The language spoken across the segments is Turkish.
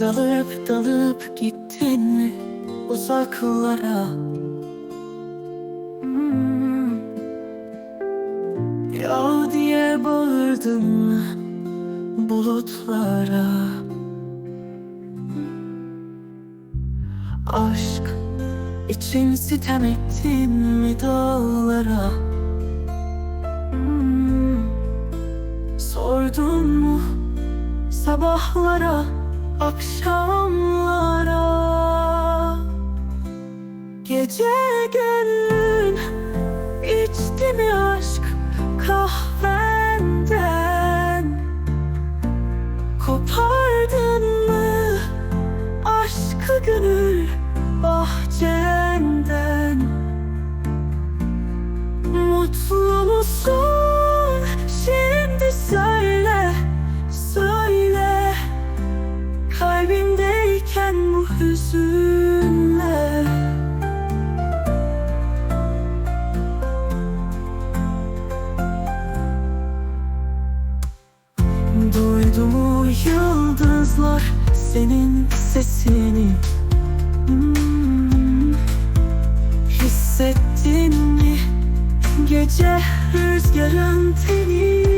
Dalıp dalıp gittin mi uzaklara Hmm. Ya diye bağırdım bulutlara Aşk için sitem ettin mi dağlara Hmm. Sordun mu sabahlara akşamlara. Gece gönlün içti mi aşk kahvenden? Kopardın mı aşkı gönül yıldızlar senin sesini Hmm. Hissettin mi gece rüzgarın tenini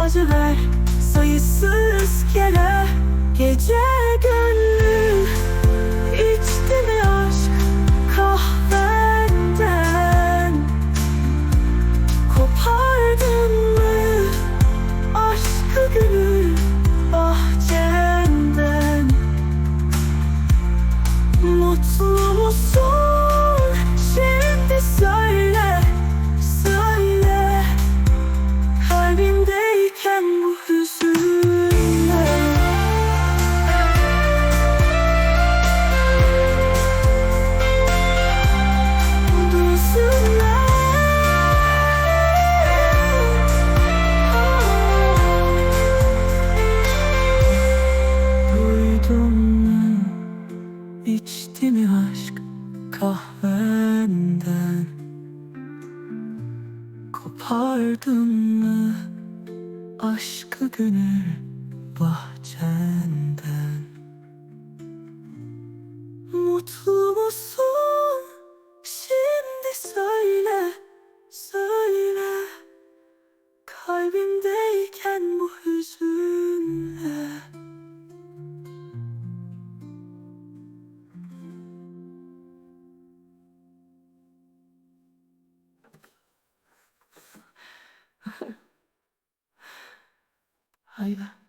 acılar Kopardın mı? Aşkı gönül bahçenden Ahí va.